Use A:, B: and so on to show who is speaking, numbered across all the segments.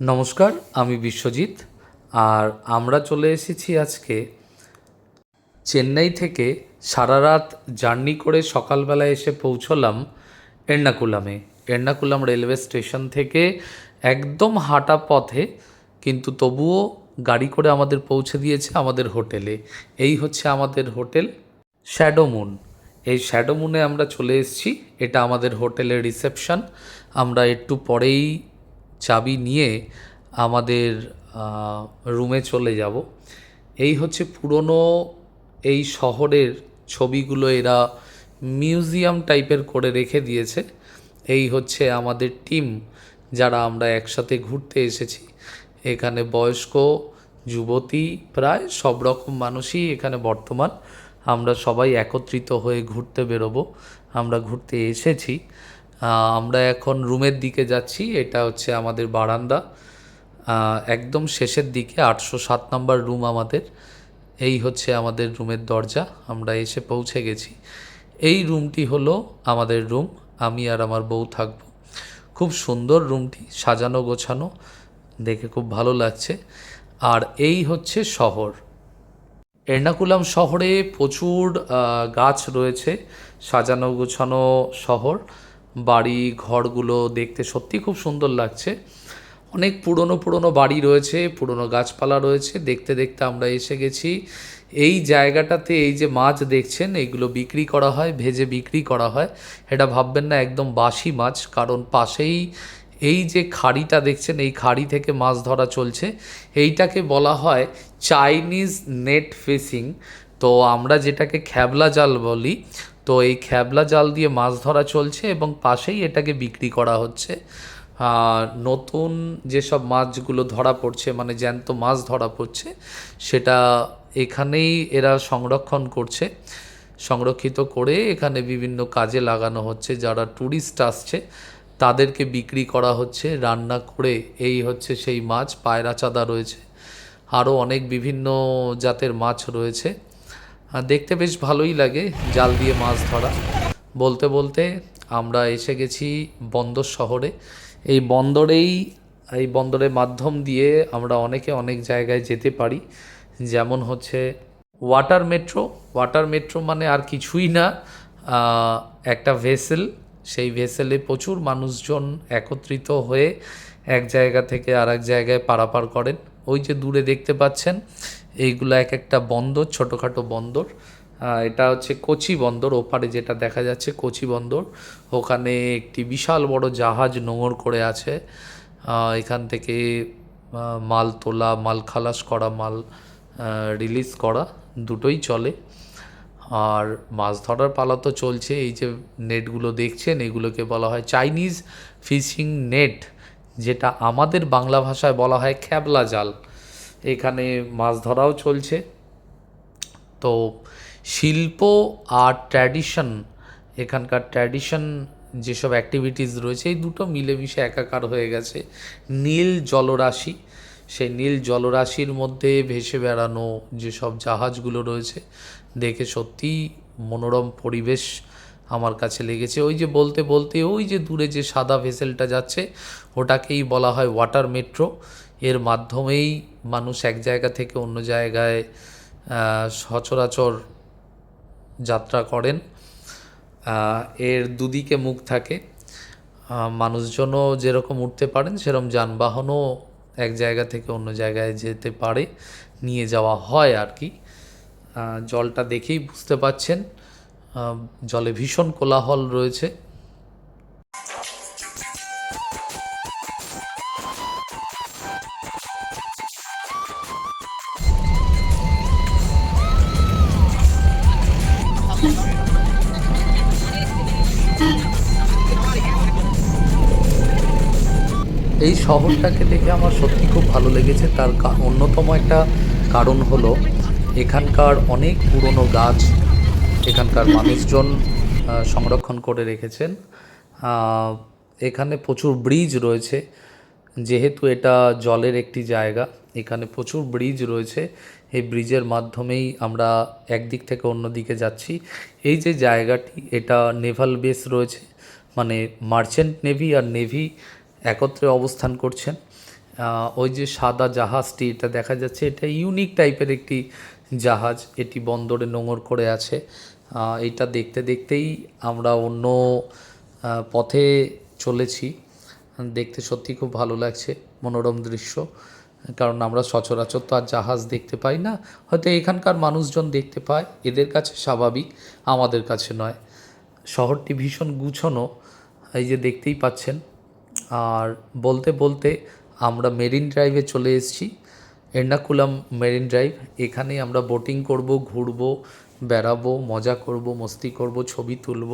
A: নমস্কার, আমি বিশ্বজিৎ, আর আমরা চলে এসেছি আজকে চেন্নাই থেকে সারা রাত জার্নি করে সকালবেলা এসে পৌঁছলাম এর্নাকুলামে। এর্নাকুলাম রেলওয়ে স্টেশন থেকে একদম হাঁটা পথে, কিন্তু তবুও গাড়ি করে আমাদের পৌঁছে দিয়েছে আমাদের হোটেলে। এই হচ্ছে আমাদের হোটেল শ্যাডো মুন। এই শ্যাডো মুনে আমরা চলে এসেছি, এটা আমাদের হোটেলের রিসেপশন। আমরা একটু পরেই চাবি নিয়ে আমাদের রুমে চলে যাব। এই হচ্ছে পুরনো এই শহরের ছবিগুলো এরা মিউজিয়াম টাইপের করে রেখে দিয়েছে। এই হচ্ছে আমাদের টিম যারা আমরা একসাথে ঘুরতে এসেছি। এখানে বয়স্ক, যুবতী, প্রায় সব রকম মানুষই এখানে বর্তমান। আমরা সবাই একত্রিত হয়ে ঘুরতে বেরোবো। আমরা ঘুরতে এসেছি। আমরা এখন রুমের দিকে যাচ্ছি। এটা হচ্ছে আমাদের বারান্দা। একদম শেষের দিকে, আটশো সাত নম্বর রুম আমাদের। এই হচ্ছে আমাদের রুমের দরজা। আমরা এসে পৌঁছে গেছি। এই রুমটি হলো আমাদের রুম। আমি আর আমার বউ থাকব। খুব সুন্দর রুমটি, সাজানো গোছানো। দেখে খুব ভালো লাগছে। আর এই হচ্ছে শহর। এর্নাকুলাম শহরে প্রচুর গাছ রয়েছে। সাজানো গোছানো শহর। বাড়ি, ঘরগুলো দেখতে সত্যি খুব সুন্দর লাগছে। অনেক পুরনো পুরনো বাড়ি রয়েছে, পুরনো গাছপালা রয়েছে, দেখতে দেখতে আমরা এসে গেছি। এই জায়গাটাতে এই যে মাছ দেখছেন, এইগুলো বিক্রি করা হয়, ভেজে বিক্রি করা হয়। এটা ভাববেন না, একদম বাসি মাছ, কারণ পাশেই এই যে খাড়িটা দেখছেন, এই খাড়ি থেকে মাছ ধরা চলছে। এইটাকে বলা হয় চাইনিজ নেট ফিশিং। তো আমরা যেটাকে খ্যাবলা জাল বলি তো এই খ্যাবলা জাল দিয়ে মাছ ধরা চলছে এবং পাশেই এটাকে বিক্রি করা হচ্ছে। নতুন যেসব মাছগুলো ধরা পড়ছে মানে জ্যান্ত মাছ ধরা পড়ছে, সেটা এখানেই এরা সংরক্ষণ করছে। সংরক্ষিত করে এখানে বিভিন্ন কাজে লাগানো হচ্ছে। যারা ট্যুরিস্ট আসছে, তাদেরকে বিক্রি করা হচ্ছে, রান্না করে। এই হচ্ছে সেই মাছ পায়রা চাঁদা রয়েছে। আরও অনেক বিভিন্ন জাতের মাছ রয়েছে। দেখতে বেশ ভালোই লাগে জাল দিয়ে মাছ ধরা। বলতে বলতে আমরা এসে গেছি বন্দর শহরে। এই বন্দরেই, এই বন্দরের মাধ্যম দিয়ে আমরা অনেকে অনেক জায়গায় যেতে পারি। যেমন হচ্ছে ওয়াটার মেট্রো। ওয়াটার মেট্রো মানে আর কিছুই না একটা ভেসেল। সেই ভেসেলে প্রচুর মানুষজন একত্রিত হয়ে এক জায়গা থেকে আর এক জায়গায় পারাপার করেন। ওই যে দূরে দেখতে পাচ্ছেন, এইগুলো এক একটা বন্দর, ছোটোখাটো বন্দর। এটা হচ্ছে কোচি বন্দর, ওপারে যেটা দেখা যাচ্ছে কোচি বন্দর। ওখানে একটি বিশাল বড় জাহাজ নোঙর করে আছে। এখান থেকে মাল তোলা, মাল খালাস করা, মাল রিলিজ করা দুটোই চলে। আর মাছ ধরার পালা তো চলছে, এই যে নেটগুলো দেখছেন, এগুলোকে বলা হয় চাইনিজ ফিশিং নেট যেটা আমাদের বাংলা ভাষায় বলা হয় খ্যাবলা জাল। এখানে মাছ ধরাও চলছে। তো শিল্প আর ট্র্যাডিশন এখানকার ট্র্যাডিশন যেসব অ্যাক্টিভিটিস রয়েছে, এই দুটো মিলেমিশে একাকার হয়ে গেছে। নীল জলরাশি, সেই নীল জলরাশির মধ্যে ভেসে বেড়ানো যেসব জাহাজগুলো রয়েছে, দেখে সত্যিই মনোরম পরিবেশ আমার কাছে লেগেছে। ওই যে বলতে বলতে ওই যে দূরে যে সাদা ভেসেলটা যাচ্ছে, ওটাকেই বলা হয় ওয়াটার মেট্রো। এর মাধ্যমেই মানুষ এক জায়গা থেকে অন্য জায়গায় সচরাচর যাত্রা করেন। এর দুদিকে মুখ থাকে। মানুষজনও যেরকম উঠতে পারেন, সেরকম যানবাহনও এক জায়গা থেকে অন্য জায়গায় যেতে পারে, নিয়ে যাওয়া হয় আর কি। জলটা দেখেই বুঝতে পাচ্ছেন। জলে ভীষণ কোলাহল রয়েছে। এই শহরটাকে দেখে আমার সত্যি খুব ভালো লেগেছে। তার অন্যতম একটা কারণ হলো, এখানকার অনেক পুরনো গাছ এখানকার মানুষজন সংরক্ষণ করে রেখেছেন। এখানে প্রচুর ব্রিজ রয়েছে, যেহেতু এটা জলের একটি জায়গা, এখানে প্রচুর ব্রিজ রয়েছে। এই ব্রিজের মাধ্যমেই আমরা একদিক থেকে অন্য দিকে যাচ্ছি। এই যে জায়গাটি, এটা নেভাল বেস রয়েছে মানে মার্চেন্ট নেভি আর নেভি একত্রে অবস্থান করছেন। ওই যে সাদা জাহাজটি, এটা দেখা যাচ্ছে, এটা ইউনিক টাইপের একটি জাহাজ। এটি বন্দরে নোঙর করে আছে। এটা দেখতে দেখতেই আমরা অন্য পথে চলেছি। দেখতে সত্যি খুব ভালো লাগছে, মনোরম দৃশ্য। কারণ আমরা সচরাচর তো আর জাহাজ দেখতে পাই না। হয়তো এখানকার মানুষজন দেখতে পায়, এদের কাছে স্বাভাবিক, আমাদের কাছে নয়। শহরটি ভীষণ গুছানো, এই যে দেখতেই পাচ্ছেন। আর বলতে বলতে আমরা মেরিন ড্রাইভে চলে এসেছি, এর্নাকুলাম মেরিন ড্রাইভ। এখানে আমরা বোটিং করব, ঘুরবো বেড়াবো, মজা করব, মস্তি করব, ছবি তুলব,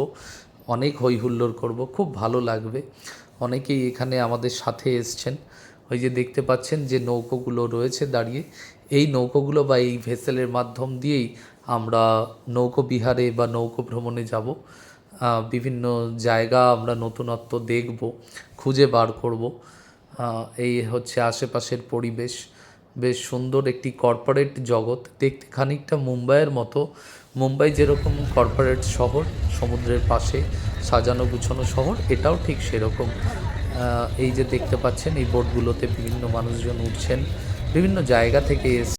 A: অনেক হই হুল্লোড় করব, খুব ভালো লাগবে। অনেকেই এখানে আমাদের সাথে এসছেন। ওই যে দেখতে পাচ্ছেন যে নৌকোগুলো রয়েছে দাঁড়িয়ে। এই নৌকোগুলো বা এই ভেসেলের মাধ্যম দিয়েই আমরা নৌকো বিহারে বা নৌকো ভ্রমণে যাব। বিভিন্ন জায়গা আমরা নতুনত্ব দেখব, খুঁজে বার করব। এই হচ্ছে আশেপাশের পরিবেশ। বেশ সুন্দর একটি কর্পোরেট জগৎ। দেখতে খানিকটা মুম্বাইয়ের মতো। মুম্বাই যেরকম কর্পোরেট শহর, সমুদ্রের পাশে সাজানো গুছানো শহর, এটাও ঠিক সেরকম। এই যে দেখতে পাচ্ছেন, এই বোটগুলোতে বিভিন্ন মানুষজন উঠছেন, বিভিন্ন জায়গা থেকে এস